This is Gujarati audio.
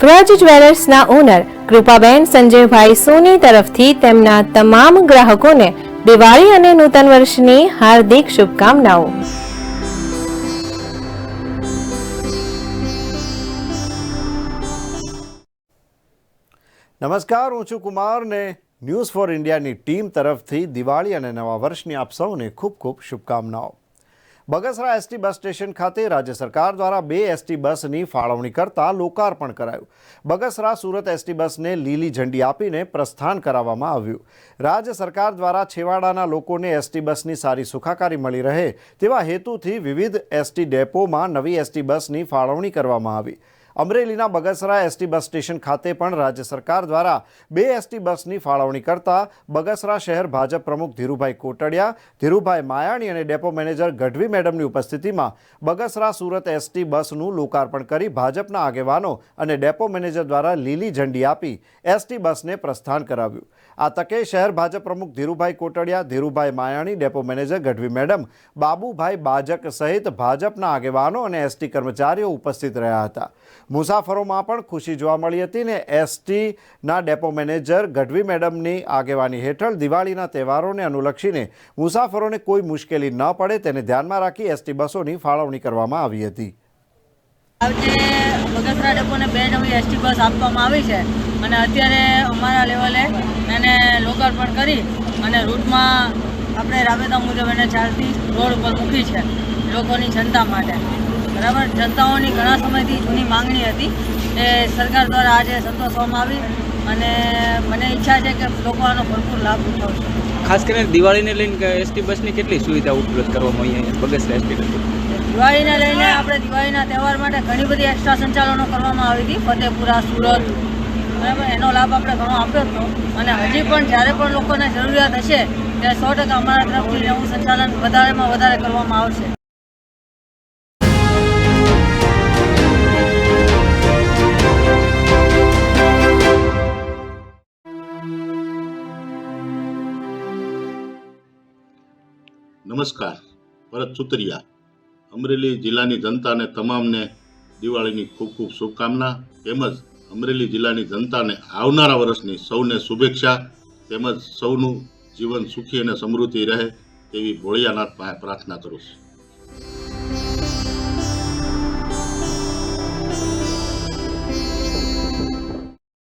ધ્વજ જ્વેલર્સના ઓનર કૃપાબેન સંજયભાઈ સોની તરફથી તેમના તમામ ગ્રાહકોને દિવાળી અને નૂતન વર્ષની હાર્દિક શુભકામનાઓ. નમસ્કાર, હું છું કુમાર ને ન્યૂઝ ફોર ઇન્ડિયાની ટીમ તરફથી દિવાળી અને નવા વર્ષની આપ સૌને ખૂબ ખૂબ શુભકામનાઓ. બગસરા એસટી બસ સ્ટેશન ખાતે રાજ્ય સરકાર દ્વારા બે એસટી બસની ફાળવણી કરતા લોકાર્પણ કરાયું. બગસરા સુરત એસટી બસને લીલી ઝંડી આપીને પ્રસ્થાન કરાવવામાં આવ્યું. રાજ્ય સરકાર દ્વારા છેવાડાના લોકોને એસટી બસની સારી સુખાકારી મળી રહે તેવા હેતુથી વિવિધ એસટી ડેપોમાં નવી એસટી બસની ફાળવણી કરવામાં આવી. અમરેલીના બગસરા એસટી બસ સ્ટેશન ખાતે પણ રાજ્ય સરકાર દ્વારા બે એસટી બસની ફાળવણી કરતા બગસરા શહેર ભાજપ પ્રમુખ ધીરુભાઈ કોટડિયા, ધીરુભાઈ માયાણી અને ડેપો મેનેજર ગઢવી મેડમની ઉપસ્થિતિમાં બગસરા સુરત એસટી બસનું લોકાર્પણ કરી ભાજપના આગેવાનો અને ડેપો મેનેજર દ્વારા લીલી ઝંડી આપી એસટી બસને પ્રસ્થાન કરાવ્યું. આ તકે શહેર ભાજપ પ્રમુખ Dhirubhai Kotadiya, Dhirubhai Mayani, depot manager Gadhvi madam, Babubhai Bajak સહિત ભાજપના આગેવાનો અને એસટી કર્મચારીઓ ઉપસ્થિત રહ્યા હતા. મુસાફરોમાં પણ ખુશી જોવા મળી હતી ને એસટીના ડેપો મેનેજર ગઢવી મેડમની આગેવાની હેઠળ દિવાળીના તહેવારોને અનુલક્ષીને મુસાફરોને કોઈ મુશ્કેલી ન પડે તેને ધ્યાનમાં રાખી એસટી બસોની ફાળવણી કરવામાં આવી હતી. આજે બગસરા ડેપોને બે નવી એસટી બસ આપવામાં આવી છે અને અત્યારે અમારા લેવલે એને લોકાર્પણ કરી અને રૂટમાં આપણે રાબેતા મુજબ એને ચાલતી રોડ ઉપર મૂકી છે લોકોની જનતા માટે. બરાબર? જનતાઓની ઘણા સમયથી જૂની માંગણી હતી એ સરકાર દ્વારા આજે સંતોષવામાં આવી અને મને ઈચ્છા છે કે લોકો આનો ભરપૂર લાભ ઉઠાવશે. ખાસ કરીને દિવાળીને લઈને એસટી બસની કેટલી સુવિધા ઉપલબ્ધ કરવામાં આવી અહીંયા બગસરા એસટી બસ દિવાળીને લઈને આપણે દિવાળીના તહેવાર માટે ઘણી બધી એક્સ્ટ્રા સંચાલનો કરવામાં આવી હતી. ફતેપુરા સુરત બરાબર? એનો લાભ આપણે ઘણો આપ્યો હતો. અને હજી પણ જ્યારે પણ લોકોને જરૂરિયાત હશે ત્યારે સો ટકા અમારા તરફથી નવું સંચાલન વધારેમાં વધારે કરવામાં આવશે. નમસ્કાર. ભરત સુતરિયા, અમરેલી જિલ્લાની જનતાને તમામને દિવાળીની ખૂબ ખૂબ શુભકામના, તેમજ અમરેલી જિલ્લાની જનતાને આવનારા વર્ષની સૌને શુભેચ્છા, તેમજ સૌનું જીવન સુખી અને સમૃદ્ધિ રહે તેવી ભોળિયાનાથ પાસે પ્રાર્થના કરું છું.